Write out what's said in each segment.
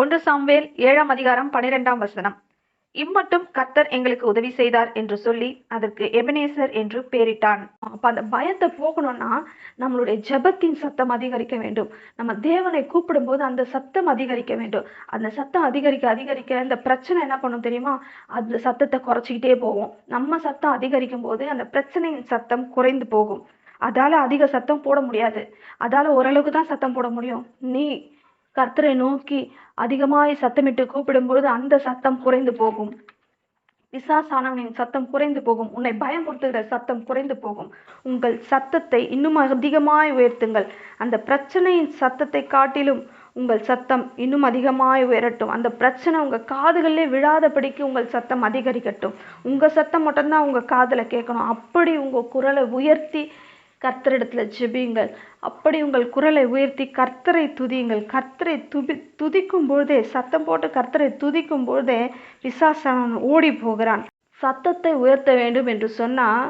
ஒன்று சாம்வேல் ஏழாம் அதிகாரம் பனிரெண்டாம் வசனம். இம்மட்டும் கர்த்தர் எங்களுக்கு உதவி செய்தார் என்று சொல்லி அதற்கு எபனேசர் என்று பேரிட்டான் அப்ப அந்த பயத்தை போகணும்னா நம்மளுடைய ஜெபத்தின் சத்தம் அதிகரிக்க வேண்டும். நம்ம தேவனை கூப்பிடும்போது அந்த சத்தம் அதிகரிக்க வேண்டும். அந்த சத்தம் அதிகரிக்க அதிகரிக்க அந்த பிரச்சனை என்ன பண்ணும் தெரியுமா? அந்த சத்தத்தை குறைச்சிக்கிட்டே போகும். நம்ம சத்தம் அதிகரிக்கும் போது அந்த பிரச்சனையின் சத்தம் குறைந்து போகும். அதால அதிக சத்தம் போட முடியாது. அதால ஓரளவுக்கு தான் சத்தம் போட முடியும். நீ கர்த்தரை நோக்கி அதிகமாய் சத்தமிட்டு கூப்பிடும்பொழுது அந்த சத்தம் குறைந்து போகும். பிசாசானவனின் சத்தம் குறைந்து போகும். உன்னை பயமுறுத்துகிற சத்தம் குறைந்து போகும். உங்கள் சத்தத்தை இன்னும் அதிகமாய் உயர்த்துங்கள். அந்த பிரச்சனையின் சத்தத்தை காட்டிலும் உங்கள் சத்தம் இன்னும் அதிகமாய் உயரட்டும். அந்த பிரச்சனை உங்கள் காதுகளிலே விழாதபடிக்கு உங்கள் சத்தம் அதிகரிக்கட்டும். உங்கள் சத்தம் மட்டும்தான் உங்கள் காதில் கேட்கணும். அப்படி உங்கள் குரலை உயர்த்தி கர்த்தரிடத்தில் ஜெபியுங்கள். அப்படி உங்கள் குரலை உயர்த்தி கர்த்தரை துதியுங்கள். கர்த்தரை துபி துதிக்கும் பொழுதே சத்தம் போட்டு கர்த்தரை துதிக்கும் பொழுதே பிசாசானவன் ஓடி போகிறான். சத்தத்தை உயர்த்த வேண்டும் என்று சொன்னால்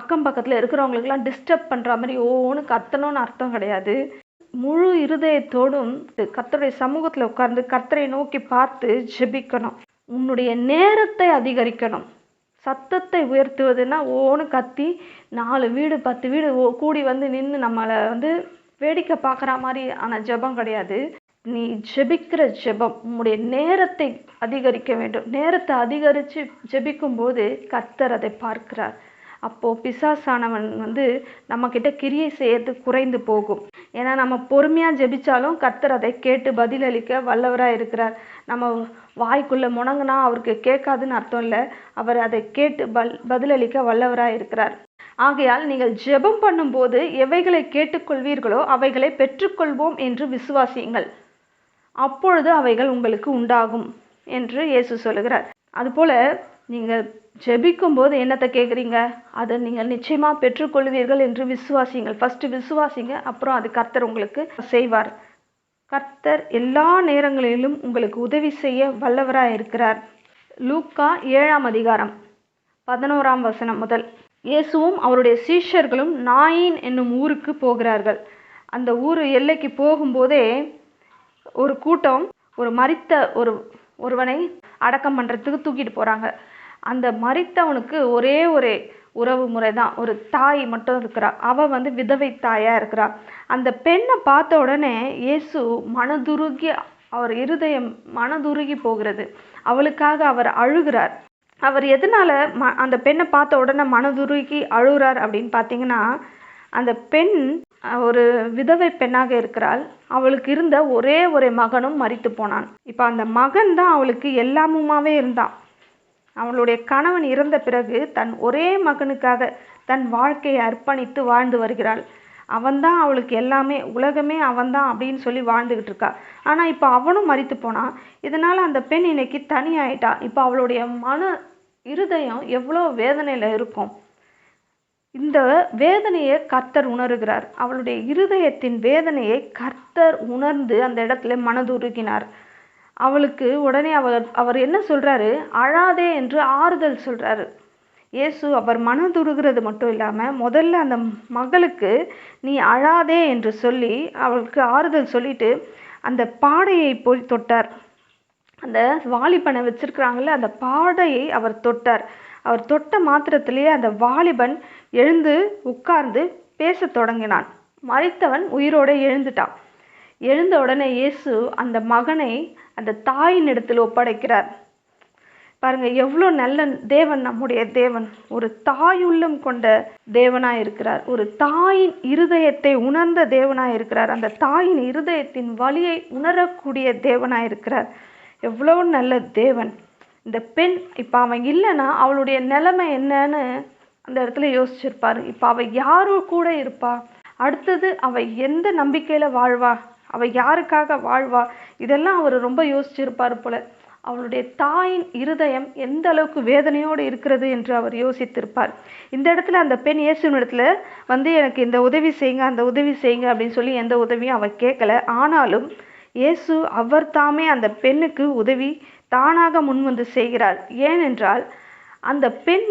அக்கம் பக்கத்தில் இருக்கிறவங்களுக்கெல்லாம் டிஸ்டர்ப் பண்ணுற மாதிரி ஓன்னு கத்தணும்னு அர்த்தம் கிடையாது. முழு இருதயத்தோடும் கர்த்தருடைய சமூகத்தில் உட்கார்ந்து கர்த்தரை நோக்கி பார்த்து ஜெபிக்கணும். உன்னுடைய நேரத்தை அதிகரிக்கணும். சத்தத்தை உயர்த்துவதுன்னா ஓன்னு கத்தி நாலு வீடு பத்து வீடு ஓ- கூடி வந்து நின்று நம்மளை வந்து வேடிக்கை பார்க்குற மாதிரி ஆன ஜெபம் கிடையாது. நீ ஜெபிக்கிற ஜெபம் உன்னுடைய நேரத்தை அதிகரிக்க வேண்டும். நேரத்தை அதிகரித்து ஜெபிக்கும்போது கர்த்தர் அதை பார்க்கிறார். அப்போது பிசாசானவன் வந்து நம்மக்கிட்ட கிரியை செய்யறது குறைந்து போகும். ஏன்னா நம்ம பொறுமையாக ஜெபிச்சாலும் கர்த்தர் அதை கேட்டு பதிலளிக்க வல்லவராக இருக்கிறார். நம்ம வாய்க்குள்ளே முணங்கினா அவருக்கு கேட்காதுன்னு அர்த்தம் இல்லை. அவர் அதை கேட்டு பல் பதிலளிக்க வல்லவராக இருக்கிறார். ஆகையால் நீங்கள் ஜெபம் பண்ணும்போது எவைகளை கேட்டுக்கொள்வீர்களோ அவைகளை பெற்றுக்கொள்வோம் என்று விசுவாசியுங்கள். அப்பொழுது அவைகள் உங்களுக்கு உண்டாகும் என்று இயேசு சொல்லுகிறார். அதுபோல நீங்கள் ஜெபிக்கும் போது என்னத்தை கேட்குறீங்க அதை நீங்கள் நிச்சயமாக பெற்றுக்கொள்வீர்கள் என்று விசுவாசிங்கள் ஃபர்ஸ்ட் விசுவாசிங்க அப்புறம் அது கர்த்தர் உங்களுக்கு செய்வார். கர்த்தர் எல்லா நேரங்களிலும் உங்களுக்கு உதவி செய்ய வல்லவராக இருக்கிறார். லூக்கா ஏழாம் அதிகாரம் பதினோராம் வசனம் முதல். இயேசுவும் அவருடைய சீஷர்களும் நாயின் என்னும் ஊருக்கு போகிறார்கள். அந்த ஊர் எல்லைக்கு போகும்போதே ஒரு கூட்டம் ஒரு மறித்த ஒரு ஒருவனை அடக்கம் பண்ணுறதுக்கு தூக்கிட்டு போகிறாங்க அந்த மரித்தவனுக்கு ஒரே ஒரு உறவு முறை தான் ஒரு தாய் மட்டும் இருக்கிறா. அவள் வந்து விதவை தாயாக இருக்கிறா. அந்த பெண்ணை பார்த்த உடனே இயேசு மனதுருகி அவர் இருதயம் மனதுருகி போகிறது. அவளுக்காக அவர் அழுகிறார். அவர் எதனால் ம அந்த பெண்ணை பார்த்த உடனே மனதுருகி அழுகிறார் அப்படின்னு பார்த்தீங்கன்னா அந்த பெண் ஒரு விதவை பெண்ணாக இருக்கிறாள். அவளுக்கு இருந்த ஒரே ஒரு மகனும் மரித்து போனான். இப்போ அந்த மகன் தான் அவளுக்கு எல்லாமுமாவே இருந்தான். அவளுடைய கணவன் இறந்த பிறகு தன் ஒரே மகனுக்காக தன் வாழ்க்கையை அர்ப்பணித்து வாழ்ந்து வருகிறாள். அவன்தான் அவளுக்கு எல்லாமே உலகமே அவன்தான் அப்படின்னு சொல்லி வாழ்ந்துகிட்டு இருக்கா. ஆனால் இப்போ அவனும் மறித்து போனான் இதனால் அந்த பெண் இன்னைக்கு தனியாயிட்டா. இப்போ அவளுடைய மன இருதயம் எவ்வளோ வேதனையில் இருக்கும். இந்த வேதனையை கர்த்தர் உணர்கிறார். அவளுடைய இருதயத்தின் வேதனையை கர்த்தர் உணர்ந்து அந்த இடத்துல மனதுருகினார். அவளுக்கு உடனே அவர் அவர் என்ன சொல்கிறாரு அழாதே என்று ஆறுதல் சொல்கிறாரு இயேசு அவர் மனதுருகிறது மட்டும் இல்லாமல் முதல்ல அந்த மகளுக்கு நீ அழாதே என்று சொல்லி அவளுக்கு ஆறுதல் சொல்லிட்டு அந்த பாடையை போய் தொட்டார். அந்த வாலிபனை வச்சிருக்கிறாங்கல்ல அந்த பாடையை அவர் தொட்டார். அவர் தொட்ட மாத்திரத்திலேயே அந்த வாலிபன் எழுந்து உட்கார்ந்து பேசத் தொடங்கினான். மறித்தவன் உயிரோட எழுந்துட்டான். எழுந்த உடனே இயேசு அந்த மகனை அந்த தாயின் இடத்தில் ஒப்படைக்கிறார். பாருங்க எவ்வளோ நல்ல தேவன் நம்முடைய தேவன். ஒரு தாயுள்ளம் கொண்ட தேவனாக இருக்கிறார். ஒரு தாயின் இருதயத்தை உணர்ந்த தேவனாக இருக்கிறார். அந்த தாயின் இருதயத்தின் வழியை உணரக்கூடிய தேவனாக இருக்கிறார். எவ்வளோ நல்ல தேவன். இந்த பெண் இப்போ அவன் இல்லைன்னா அவளுடைய நிலைமை என்னன்னு அந்த இடத்துல யோசிச்சிருப்பார். இப்போ அவள் யாரோ கூட இருப்பா. அடுத்தது அவள் எந்த நம்பிக்கையில் வாழ்வா? அவள் யாருக்காக வாழ்வா? இதெல்லாம் அவர் ரொம்ப யோசிச்சிருப்பார் போல. அவளுடைய தாயின் இருதயம் எந்த அளவுக்கு வேதனையோடு இருக்கிறது என்று அவர் யோசித்திருப்பார். இந்த இடத்துல அந்த பெண் இயேசுவின் இடத்துல வந்து எனக்கு இந்த உதவி செய்யுங்க அந்த உதவி செய்யுங்க அப்படின்னு சொல்லி எந்த உதவியும் அவள் கேட்கல ஆனாலும் இயேசு அவர் தாமே அந்த பெண்ணுக்கு உதவி தானாக முன்வந்து செய்கிறார். ஏனென்றால் அந்த பெண்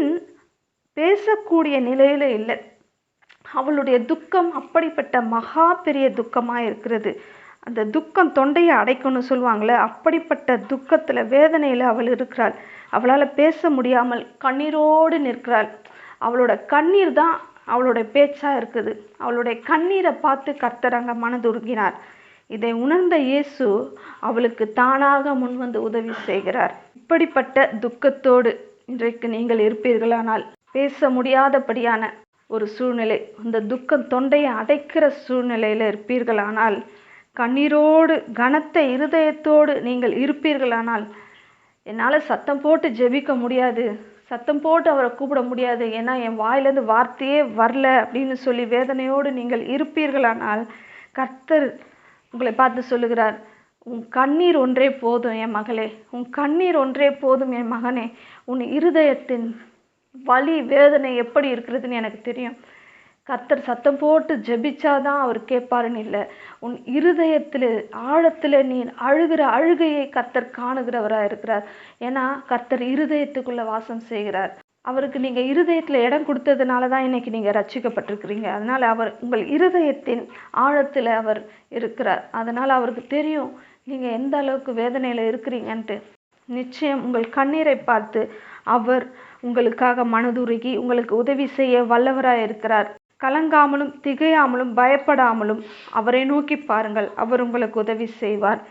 பேசக்கூடிய நிலையில இல்லை. அவளுடைய துக்கம் அப்படிப்பட்ட மகா பெரிய துக்கமாக இருக்கிறது. அந்த துக்கம் தொண்டையை அடைக்கணும்னு சொல்லுவாங்களே அப்படிப்பட்ட துக்கத்தில் வேதனையில் அவள் இருக்கிறாள். அவளால் பேச முடியாமல் கண்ணீரோடு நிற்கிறாள். அவளோட கண்ணீர் தான் அவளுடைய பேச்சாக இருக்குது. அவளுடைய கண்ணீரை பார்த்து கர்த்தர் அங்கே மனதுருகினார். இதை உணர்ந்த இயேசு அவளுக்கு தானாக முன்வந்து உதவி செய்கிறார். இப்படிப்பட்ட துக்கத்தோடு இன்றைக்கு நீங்கள் இருப்பீர்களானால் பேச முடியாதபடியான ஒரு சூழ்நிலை. அந்த துக்கம் தொண்டையை அடைக்கிற சூழ்நிலையில் இருப்பீர்களானால் கண்ணீரோடு கனத்த இருதயத்தோடு நீங்கள் இருப்பீர்களானால் என்னால் சத்தம் போட்டு ஜெபிக்க முடியாது. சத்தம் போட்டு அவரை கூப்பிட முடியாது. ஏன்னா என் வாயிலேருந்து வார்த்தையே வரல அப்படின்னு சொல்லி வேதனையோடு நீங்கள் இருப்பீர்களானால் கர்த்தர் உங்களை பார்த்து சொல்லுகிறார் உன் கண்ணீர் ஒன்றே போதும் என் மகளே. உன் கண்ணீர் ஒன்றே போதும் என் மகனே. உன் இருதயத்தின் வலி வேதனை எப்படி இருக்கிறதுன்னு எனக்கு தெரியும். கர்த்தர் சத்தம் போட்டு ஜெபிச்சாதான் அவர் கேட்பாருன்னு இல்லை. உன் இருதயத்தில் ஆழத்தில் நீ அழுகிற அழுகையை கத்தர் காணுகிறவராக இருக்கிறார். ஏன்னா கர்த்தர் இருதயத்துக்குள்ள வாசம் செய்கிறார். அவருக்கு நீங்கள் இருதயத்தில் இடம் கொடுத்ததுனால தான் இன்னைக்கு நீங்கள் ரட்சிக்கப்பட்டிருக்கிறீங்க. அதனால் அவர் உங்கள் இருதயத்தின் ஆழத்தில் அவர் இருக்கிறார். அதனால் அவருக்கு தெரியும் நீங்கள் எந்த அளவுக்கு வேதனையில் இருக்கிறீங்கன்ட்டு. நிச்சயம் உங்கள் கண்ணீரை பார்த்து அவர் உங்களுக்காக மனதுருகி உங்களுக்கு உதவி செய்ய வல்லவராய் இருக்கிறார் கலங்காமலும் திகையாமலும் பயப்படாமலும் அவரை நோக்கி பாருங்கள். அவர் உங்களுக்கு உதவி செய்வார்.